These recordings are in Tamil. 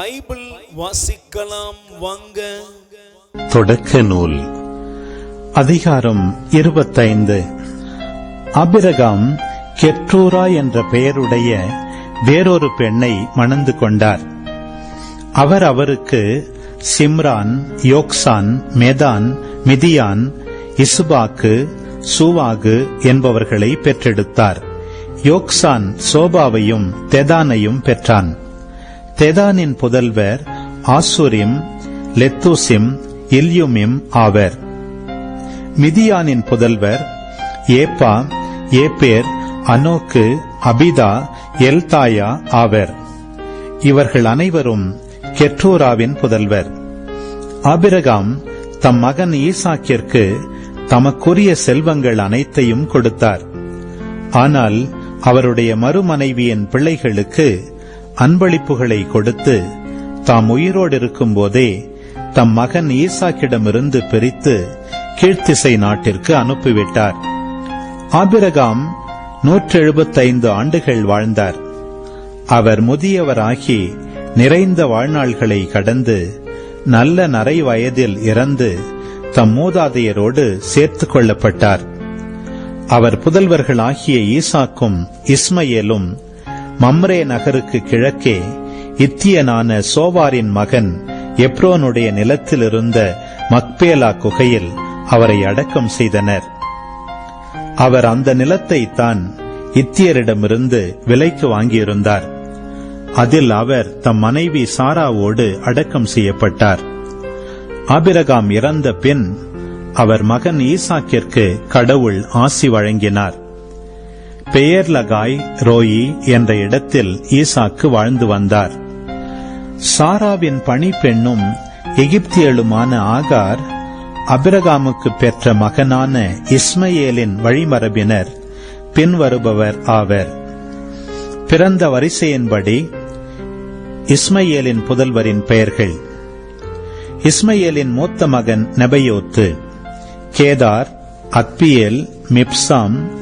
பைபிள் வாசிக்கலாம் வாங்க. தொடக்க நூல் அதிகாரம் இருபத்தைந்து. அபிரகாம் கெற்றூரா என்ற பெயருடைய வேறொரு பெண்ணை மணந்து கொண்டார். அவர் அவருக்கு சிம்ரான் யோக்சான் மேதான் மிதியான் இசுபாக்கு சூவாகு என்பவர்களை பெற்றெடுத்தார். யோக்சான் சோபாவையும் தெதானையும் பெற்றான். தெதானின் புதல்வர் ஆசுரிம் லெத்தூசிம் இல்யுமிம் ஆவர். மிதியானின் புதல்வர் ஏப்பா ஏப்பேர் அனோக்கு அபிதா எல்தாயா ஆவர். இவர்கள் அனைவரும் கெட்ரோராவின் புதல்வர். ஆபிரகாம் தம் மகன் ஈசாக்கிற்கு தமக்குரிய செல்வங்கள் அனைத்தையும் கொடுத்தார். ஆனால் அவருடைய மறுமனைவியின் பிள்ளைகளுக்கு அன்பளிப்புகளை கொடுத்து தாம் உயிரோடு இருக்கும்போதே தம் மகன் ஈசாக்கிடமிருந்து பிரித்து கீழ்த்திசை நாட்டிற்கு அனுப்பிவிட்டார். ஆபிரகாம் நூற்றெழுபத்தைந்து ஆண்டுகள் வாழ்ந்தார். அவர் முதியவராகி நிறைந்த வாழ்நாள்களை கடந்து நல்ல நரை வயதில் இறந்து தம் மூதாதையரோடு சேர்த்துக் கொள்ளப்பட்டார். அவர் புதல்வர்களாகிய ஈசாக்கும் இஸ்மயேலும் மம்ரே நகருக்கு கிழக்கே இத்தியனான சோவாரின் மகன் எப்ரோனுடைய நிலத்திலிருந்த மக்பேலா குகையில் அவரை அடக்கம் செய்தனர். அவர் அந்த நிலத்தை தான் இத்தியரிடமிருந்து விலைக்கு வாங்கியிருந்தார். அதில் அவர் தம் மனைவி சாராவோடு அடக்கம் செய்யப்பட்டார். ஆபிரகாம் இறந்த பின் அவர் மகன் ஈசாக்கிற்கு கடவுள் ஆசி வழங்கினார். பெயர்லகாய் ரோயி என்ற இடத்தில் ஈசாக்கு வாழ்ந்து வந்தார். சாராவின் பணிப்பெண்ணும் எகிப்தியலுமான ஆகார் அபிரகாமுக்கு பெற்ற மகனான இஸ்மையேலின் வழிமரபினர் பின்வருபவர் ஆவர். பிறந்த வரிசையின்படி இஸ்மையேலின் புதல்வரின் பெயர்கள். இஸ்மையேலின் மூத்த மகன் நெபயோத்து கேதார் அக்பியேல் மிப்சாம்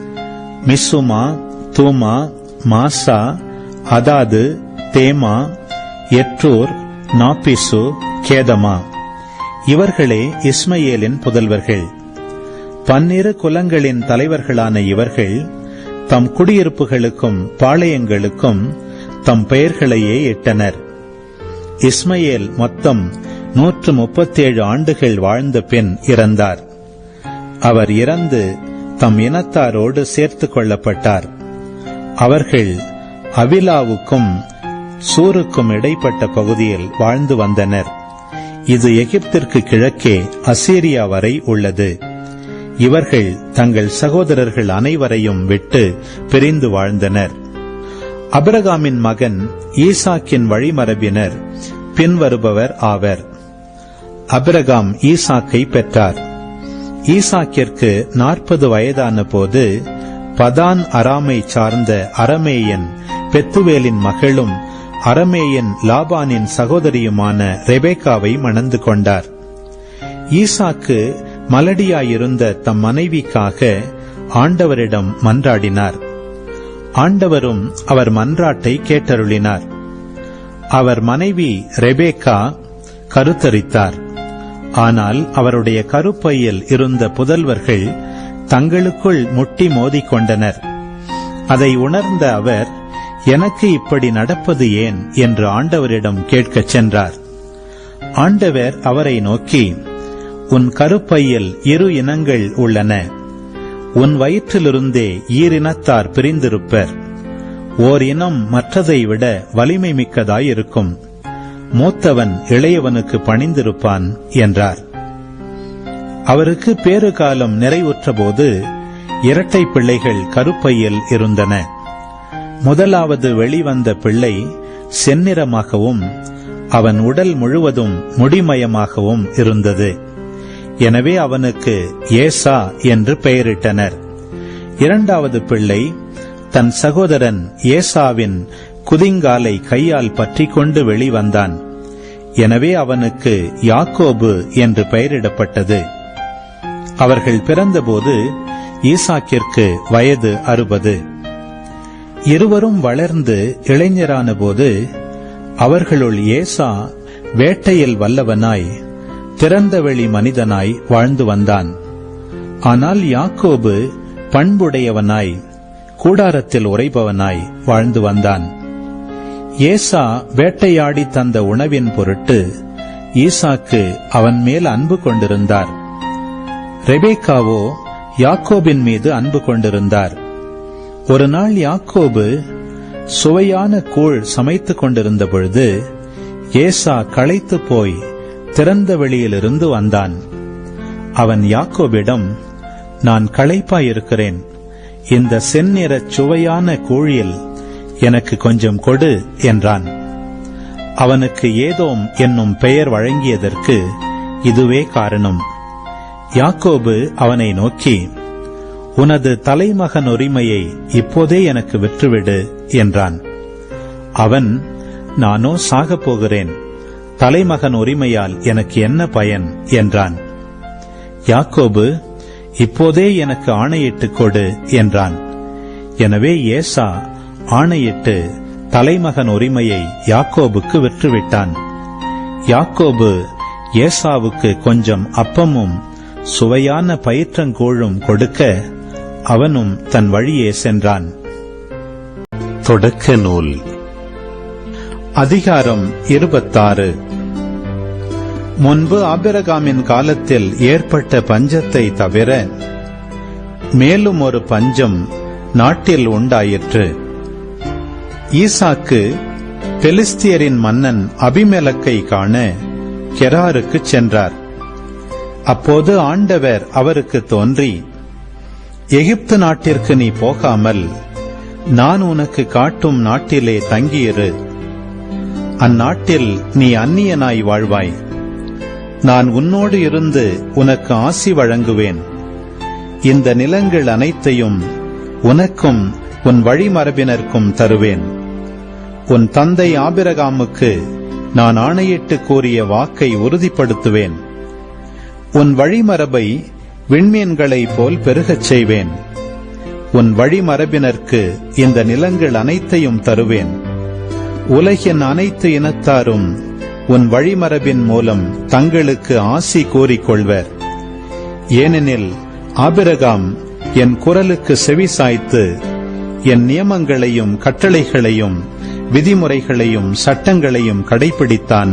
மிசுமா தூமா மாசா அதாது தேமா எற்றூர் நாபிசு கேதமா. இவர்களே இஸ்மையேலின் புதல்வர்கள். பன்னிரு குலங்களின் தலைவர்களான இவர்கள் தம் குடியிருப்புகளுக்கும் பாளையங்களுக்கும் தம் பெயர்களையே இட்டனர். இஸ்மையேல் மொத்தம் நூற்று முப்பத்தேழு ஆண்டுகள் வாழ்ந்த பின் இறந்தார். அவர் இறந்து தம் இனத்தாரோடு சேர்த்துக் கொள்ளப்பட்டார் அவர்கள் அவிலாவுக்கும் சூருக்கும் இடைப்பட்ட பகுதியில் வாழ்ந்து வந்தனர். இது எகிப்திற்கு கிழக்கே அசீரியா வரை உள்ளது. இவர்கள் தங்கள் சகோதரர்கள் அனைவரையும் விட்டு பிரிந்து வாழ்ந்தனர். அபிரகாமின் மகன் ஈசாக்கின் வழிமரபினர் பின்வருபவர் ஆவர். அபிரகாம் ஈசாக்கை பெற்றார். ஈசாக்கிற்கு நாற்பது வயதான போது பதான் அராமை சார்ந்த அரமேயன் பெத்துவேலின் மகளும் அரமேயன் லாபானின் சகோதரியுமான ரெபேக்காவை மணந்து கொண்டார். ஈசாக்கு மலடியாயிருந்த தம் மனைவிக்காக ஆண்டவரிடம் மன்றாடினார். ஆண்டவரும் அவர் மன்றாட்டை கேட்டருளினார். அவர் மனைவி ரெபேக்கா கருத்தரித்தார். ஆனால் அவருடைய கருப்பையில் இருந்த புதல்வர்கள் தங்களுக்குள் முட்டி மோதிக்கொண்டனர். அதை உணர்ந்த அவர் எனக்கு இப்படி நடப்பது ஏன்? என்று ஆண்டவரிடம் கேட்கச் சென்றார். ஆண்டவர் அவரை நோக்கி உன் கருப்பையில் இரு இனங்கள் உள்ளன. உன் வயிற்றிலிருந்தே ஈரினத்தார் பிரிந்திருப்பர். ஓர் இனம் மற்றதை விட வலிமை மிக்கதாயிருக்கும். மூத்தவன் இளையவனுக்கு பணிந்திருப்பான் என்றார். அவருக்கு பேறு காலம் நிறைவுற்றபோது இரட்டை பிள்ளைகள் கருப்பையில் இருந்தன. முதலாவது வெளிவந்த பிள்ளை செந்நிறமாகவும் அவன் உடல் முழுவதும் முடிமயமாகவும் இருந்தது. எனவே அவனுக்கு ஏசா என்று பெயரிட்டனர். இரண்டாவது பிள்ளை தன் சகோதரன் ஏசாவின் குதிங்காலை கையால் பற்றி கொண்டு வெளிவந்தான். எனவே அவனுக்கு யாக்கோபு என்று பெயரிடப்பட்டது. அவர்கள் பிறந்தபோது ஈசாக்கிற்கு வயது அறுபது. இருவரும் வளர்ந்து இளைஞரான போது அவர்களுள் ஏசா வேட்டையில் வல்லவனாய் திறந்தவெளி மனிதனாய் வாழ்ந்து வந்தான். ஆனால் யாக்கோபு பண்புடையவனாய் கூடாரத்தில் உறைபவனாய் வாழ்ந்து வந்தான். ஏசா வேட்டையாடி தந்த உணவின் பொருட்டு ஈசாக்கு அவன் மேல் அன்பு கொண்டிருந்தார். ரெபேக்காவோ யாக்கோபின் மீது அன்பு கொண்டிருந்தார். ஒரு நாள் யாக்கோபு சுவையான கூழ் சமைத்துக் கொண்டிருந்த பொழுது ஏசா களைத்து போய் திறந்த வெளியிலிருந்து வந்தான். அவன் யாக்கோபிடம் நான் களைப்பாயிருக்கிறேன். இந்த செந்நிறச் சுவையான கூழில் எனக்கு கொஞ்சம் கொடு என்றான். அவனுக்கு ஏதோம் என்னும் பெயர் வழங்கியதற்கு இதுவே காரணம். யாக்கோபு அவனை நோக்கி உனது தலைமகன் உரிமையை இப்போதே எனக்கு விற்றுவிடு என்றான். அவன் நானோ சாகப் போகிறேன். தலைமகன் உரிமையால் எனக்கு என்ன பயன்? என்றான். யாக்கோபு இப்போதே எனக்கு ஆணையிட்டுக் கொடு என்றான். எனவே ஏசா ஆணையிட்டு தலைமகன் உரிமையை யாக்கோபுக்கு விற்றுவிட்டான். யாக்கோபு ஏசாவுக்கு கொஞ்சம் அப்பமும் சுவையான பயிற்றங்கூழும் கொடுக்க அவனும் தன் வழியே சென்றான். தொடக்க நூல். அதிகாரம் இருபத்தாறு. முன்பு ஆபிரகாமின் காலத்தில் ஏற்பட்ட பஞ்சத்தை தவிர மேலும் ஒரு பஞ்சம் நாட்டில் உண்டாயிற்று. ஈசாக்கு பெலிஸ்தியரின் மன்னன் அபிமெலக்கை காண கெராருக்குச் சென்றார். அப்போது ஆண்டவர் அவருக்கு தோன்றி எகிப்து நாட்டிற்கு நீ போகாமல் நான் உனக்கு காட்டும் நாட்டிலே தங்கியிரு. அந்நாட்டில் நீ அந்நியனாய் வாழ்வாய். நான் உன்னோடு இருந்து உனக்கு ஆசி வழங்குவேன். இந்த நிலங்கள் அனைத்தையும் உனக்கும் உன் வழிமரபினருக்கும் தருவேன். உன் தந்தை ஆபிரகாமுக்கு நான் ஆணையிட்டு கூறிய வாக்கை உறுதிப்படுத்துவேன். உன் வழிமரபை விண்மீன்களைப் போல் பெருகச் செய்வேன். உன் வழிமரபினருக்கு இந்த நிலங்கள் அனைத்தையும் தருவேன். உலகின் அனைத்து இனத்தாரும் உன் வழிமரபின் மூலம் தங்களுக்கு ஆசி கூறிக்கொள்வர் ஏனெனில் ஆபிரகாம் என் குரலுக்கு செவி சாய்த்து என் நியமங்களையும் கட்டளைகளையும் விதிமுறைகளையும் சட்டங்களையும் கடைபிடித்தான்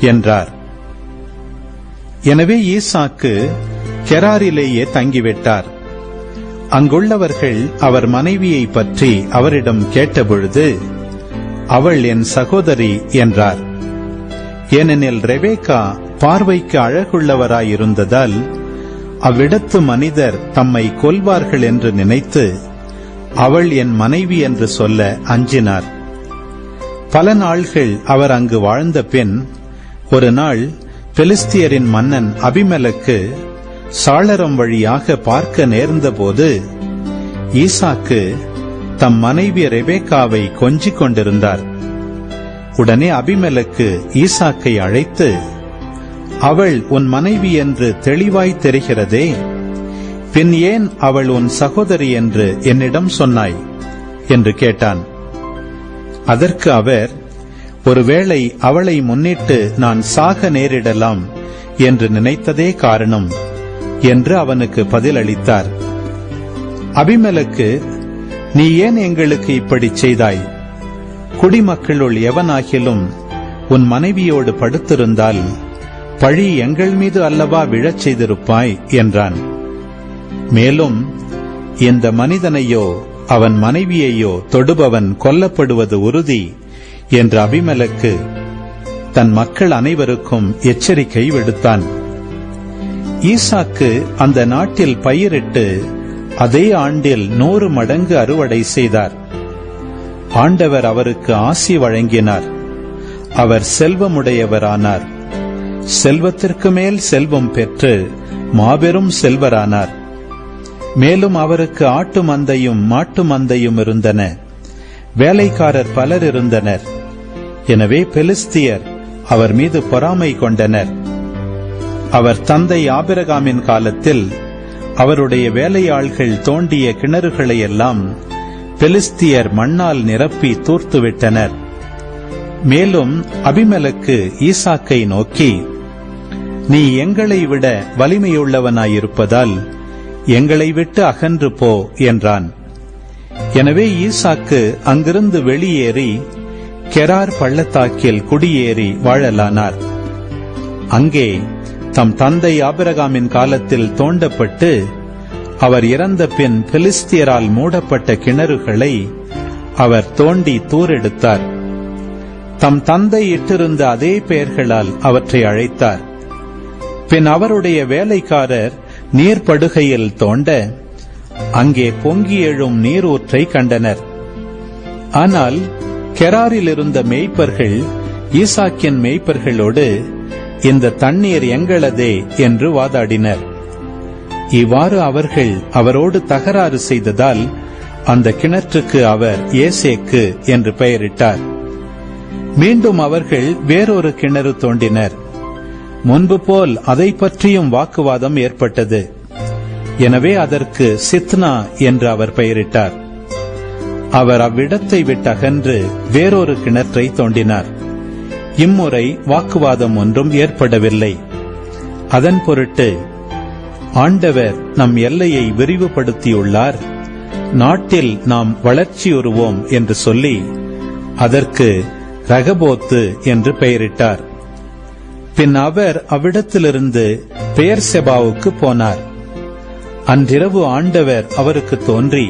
என்றார். எனவே ஈசாக்கு கெராரிலேயே தங்கிவிட்டார். அங்குள்ளவர்கள் அவர் மனைவியை பற்றி அவரிடம் கேட்டபொழுது அவள் என் சகோதரி என்றார். ஏனெனில் ரெவேகா பார்வைக்கு அழகுள்ளவராயிருந்ததால் அவ்விடத்து மனிதர் தம்மை கொல்வார்கள் என்று நினைத்து அவள் என் மனைவி என்று சொல்ல அஞ்சினார். பல நாள்கள் அவர் அங்கு வாழ்ந்த பின் ஒரு நாள் பெலிஸ்தியரின் மன்னன் அபிமலக்கு சாளரம் வழியாக பார்க்க நேர்ந்தபோது ஈசாக்கு தம் மனைவி ரெபேக்காவை கொஞ்சிக் கொண்டிருந்தார். உடனே அபிமலக்கு ஈசாக்கை அழைத்து அவள் உன் மனைவி என்று தெளிவாய் தெரிகிறதே பின் ஏன் அவள் உன் சகோதரி என்று என்னிடம் சொன்னாய்? என்று கேட்டான். அதற்கு அவர் ஒருவேளை அவளை முன்னிட்டு நான் சாக நேரிடலாம் என்று நினைத்ததே காரணம் என்று அவனுக்கு பதிலளித்தார். அபிமலுக்கு நீ ஏன் எங்களுக்கு இப்படிச் செய்தாய்? குடிமக்களுள் எவனாகிலும் உன் மனைவியோடு படுத்திருந்தால் பழி எங்கள் மீது அல்லவா விழச் செய்திருப்பாய் என்றான். மேலும் இந்த மனிதனையோ அவன் மனைவியையோ தொடுபவன் கொல்லப்படுவது உறுதி என்ற அபிமலக்கு தன் மக்கள் அனைவருக்கும் எச்சரிக்கை விடுத்தான். ஈசாக்கு அந்த நாட்டில் பயிரிட்டு அதே ஆண்டில் நூறு மடங்கு அறுவடை செய்தார். ஆண்டவர் அவருக்கு ஆசி வழங்கினார். அவர் செல்வமுடையவரானார். செல்வத்திற்கு மேல் செல்வம் பெற்று மாபெரும் செல்வரானார். மேலும் அவருக்கு ஆட்டு மந்தையும் மாட்டு மந்தையும் இருந்தன. வேலைக்காரர் பலர் இருந்தனர். எனவே பெலிஸ்தியர் அவர் மீது பொறாமை கொண்டனர். அவர் தந்தை ஆபிரகாமின் காலத்தில் அவருடைய வேலையாள்கள் தோண்டிய கிணறுகளையெல்லாம் பெலிஸ்தியர் மண்ணால் நிரப்பி தூர்த்துவிட்டனர். மேலும் அபிமலக்கு ஈசாக்கை நோக்கி நீ எங்களை விட வலிமையுள்ளவனாயிருப்பதால் எங்களை விட்டு அகன்று போ என்றான். எனவே ஈசாக்கு அங்கிருந்து வெளியேறி கெரார் பள்ளத்தாக்கில் குடியேறி வாழலானார். அங்கே தம் தந்தை ஆபிரகாமின் காலத்தில் தோண்டப்பட்டு அவர் இறந்த பின் பெலிஸ்தியரால் மூடப்பட்ட கிணறுகளை அவர் தோண்டி தூரெடுத்தார். தம் தந்தை இட்டிருந்த அதே பெயர்களால் அவற்றை அழைத்தார். பின் அவருடைய வேலைக்காரர் நீர்ப்படுகையில் தோண்ட அங்கே பொங்கி எழும் நீரூற்றை கண்டனர். ஆனால் கெராரில் இருந்த மேய்ப்பர்கள் ஈசாக்கின் மேய்ப்பர்களோடு இந்த தண்ணீர் எங்களதே என்று வாதாடினர். இவ்வாறு அவர்கள் அவரோடு தகராறு செய்ததால் அந்த கிணற்றுக்கு அவர் ஏசேக்கு என்று பெயரிட்டார். மீண்டும் அவர்கள் வேறொரு கிணறு தோண்டினர். முன்பு போல் அதை பற்றியும் வாக்குவாதம் ஏற்பட்டது. எனவே அதற்கு சித்னா என்று அவர் பெயரிட்டார். அவர் அவ்விடத்தை விட்டகன்று வேறொரு கிணற்றை தோண்டினார். இம்முறை வாக்குவாதம் ஒன்றும் ஏற்படவில்லை. அதன் பொருட்டு ஆண்டவர் நம் எல்லையை விரிவுபடுத்தியுள்ளார். நாட்டில் நாம் வளர்ச்சியுறுவோம் என்று சொல்லி அதற்கு ரகபோத்து என்று பெயரிட்டார். பின் அவர் அவ்விடத்திலிருந்து பெயர் செபாவுக்கு போனார். அன்றிரவு ஆண்டவர் அவருக்கு தோன்றி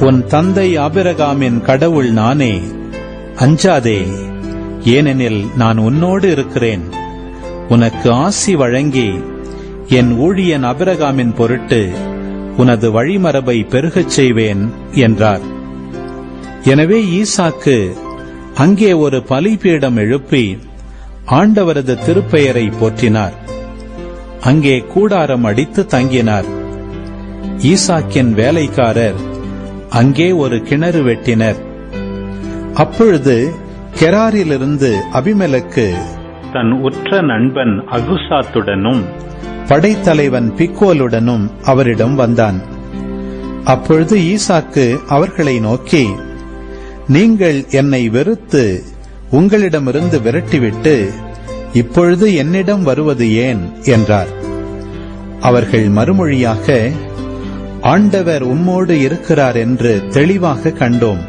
உன் தந்தை ஆபிரகாமின் கடவுள் நானே அஞ்சாதே ஏனெனில் நான் உன்னோடு இருக்கிறேன். உனக்கு ஆசி வழங்கி என் ஊழியன் அபிரகாமின் பொருட்டு உனது வழிமரபை பெருகச் செய்வேன் என்றார். எனவே ஈசாக்கு அங்கே ஒரு பலிபீடம் எழுப்பி ஆண்டவரது திருப்பெயரை போற்றினார். அங்கே கூடாரம் அடித்து தங்கினார். ஈசாக்கின் வேலைக்காரர் அங்கே ஒரு கிணறு வெட்டினர். அப்பொழுது கெராரிலிருந்து அபிமெலக்கு தன் உற்ற நண்பன் அகுசாத்துடனும் படைத்தலைவன் பிக்கோலுடனும் அவரிடம் வந்தான். அப்பொழுது ஈசாக்கு அவர்களை நோக்கி நீங்கள் என்னை வெறுத்து உங்களிடமிருந்து விரட்டிவிட்டு இப்பொழுது என்னிடம் வருவது ஏன்? என்றார். அவர்கள் மறுமொழியாக ஆண்டவர் உம்மோடு இருக்கிறார் என்று தெளிவாக கண்டோம்.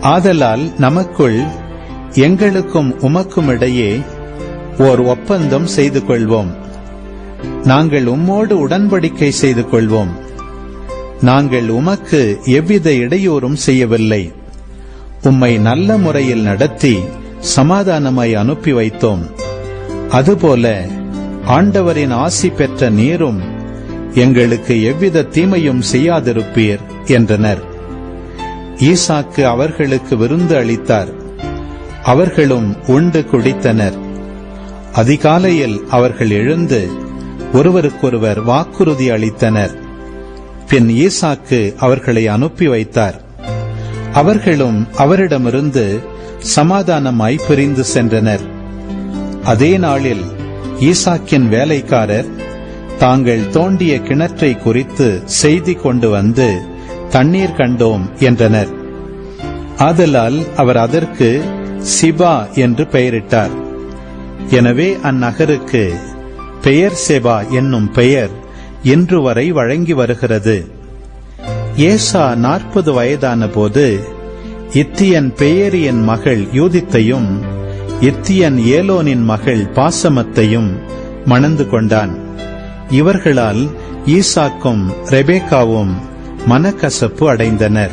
ஆதலால் நமக்குள் எங்களுக்கும் உமக்கும் இடையே ஓர் ஒப்பந்தம் செய்து கொள்வோம். நாங்கள் உம்மோடு உடன்படிக்கை செய்து கொள்வோம். நாங்கள் உமக்கு எவ்வித இடையூறும் செய்யவில்லை. உம்மை நல்ல முறையில் நடத்தி சமாதானமாய் அனுப்பி வைத்தோம். அதுபோல ஆண்டவரின் ஆசி பெற்ற நீரும் எங்களுக்கு எவ்வித தீமையும் செய்யாதிருப்பீர் என்றனர். ஈசாக்கு அவர்களுக்கு விருந்து அளித்தார். அவர்களும் உண்டு குடித்தனர். அதிகாலையில் அவர்கள் எழுந்து ஒருவருக்கொருவர் வாக்குறுதி அளித்தனர். பின் ஈசாக்கு அவர்களை அனுப்பி வைத்தார். அவர்களும் அவரிடமிருந்து சமாதானமாய் பிரிந்து சென்றனர். அதே நாளில் ஈசாக்கின் வேலைக்காரர் தாங்கள் தோண்டிய கிணற்றை குறித்து செய்தி கொண்டு வந்து தண்ணீர் கண்டோம் என்றனர். ஆதலால் அவர் அதற்கு சிபா என்று பெயரிட்டார். எனவே அந்நகருக்கு பெயர் செபா என்னும் பெயர் இன்று வரை வழங்கி வருகிறது. ஏசா நாற்பது வயதான போது இத்தியன் பெயரியின் மகள் யூதித்தையும் இத்தியன் ஏலோனின் மகள் பாசமத்தையும் மணந்து கொண்டான். இவர்களால் ஈசாக்கும் ரெபேக்காவும் மனக்கசப்பு அடைந்தனர்.